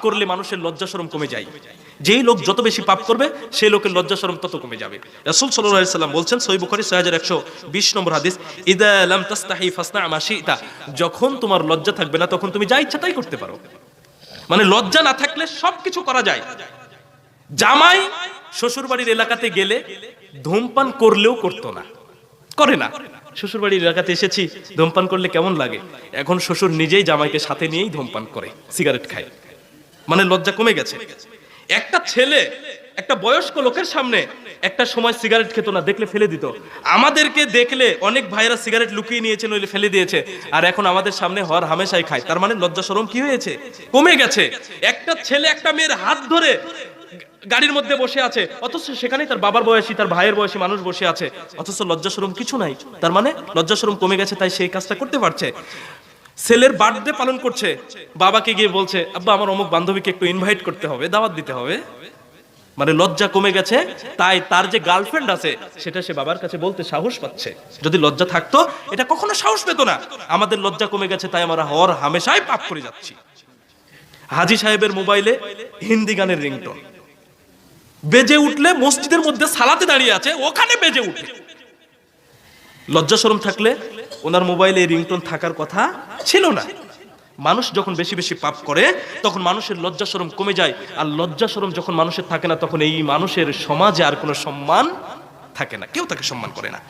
করলে মানুষের লজ্জা শরম কমে যায়। যেই লোক যত বেশি পাপ করবে সেই লোকের লজ্জা শরম তত কমে যাবে। রাসূল সাল্লাল্লাহু আলাইহি সাল্লাম বলছেন, সহিহ বুখারী 6120 নম্বর হাদিস, ইদা লাম তাস্তাহি ফাসনা মা শিতা যখন তোমার লজ্জা থাকবে না, তখন তুমি যা ইচ্ছা তাই করতে পারো। মানে লজ্জা না থাকলে সবকিছু করা যায়। জামাই শ্বশুরবাড়ির এলাকাতে গেলে ধূমপান করলেও করতো না। করে না। শ্বশুরবাড়ির এলাকাতে এসেছি, ধূমপান করলে কেমন লাগে? এখন শ্বশুর নিজেই জামাইকে সাথে নিয়েই ধূমপান করে, সিগারেট খায়। মানে লজ্জা কমে গেছে। একটা ছেলে একটা বয়স্ক লোকের সামনে একটা সময় সিগারেট খেত না, দেখলে ফেলে দিত। আমাদেরকে দেখলে অনেক ভাইরা সিগারেট লুকিয়ে নিয়েছে নইলে ফেলে দিয়েছে। আর এখন আমাদের সামনে হর হামেশাই খায়। তার মানে লজ্জা শরম কি হয়েছে? কমে গেছে। একটা ছেলে একটা মেয়ের হাত ধরে গাড়ির মধ্যে বসে আছে। অথচ সেখানেই তার বাবার বয়সী, তার ভাইয়ের বয়সী মানুষ বসে আছে। অথচ লজ্জা শরম কিছু নাই। তার মানে লজ্জা শরম কমে গেছে, তাই সেই কাজটা করতে পারছে। ছেলের বার্থডে পালন করছে। বাবাকে গিয়ে বলছে, আব্বা, আমার অমুক বান্ধবীকে একটু ইনভাইট করতে হবে, দাওয়াত দিতে হবে। মানে লজ্জা কমে গেছে, তাই তার যে গার্লফ্রেন্ড আছে, সেটা সে বাবার কাছে বলতে সাহস পাচ্ছে। যদি লজ্জা থাকতো, এটা কখনো সাহস পেত না। আমাদের লজ্জা কমে গেছে, তাই আমরা হর হামেশাই পাপ করে যাচ্ছি। হাজি সাহেবের মোবাইলে হিন্দি গানের রিংটোন বেজে উঠলে মসজিদের মধ্যে সালাতে দাঁড়িয়ে আছে, ওখানে বেজে উঠে। লজ্জা শরম থাকলে ওনার মোবাইলে রিংটোন থাকার কথা ছিল না। মানুষ যখন বেশি বেশি পাপ করে, তখন মানুষের লজ্জা শরম কমে যায়। আর লজ্জা শরম যখন মানুষের থাকে না, তখন এই মানুষের সমাজে আর কোনো সম্মান থাকে না। কেউ তাকে সম্মান করে না।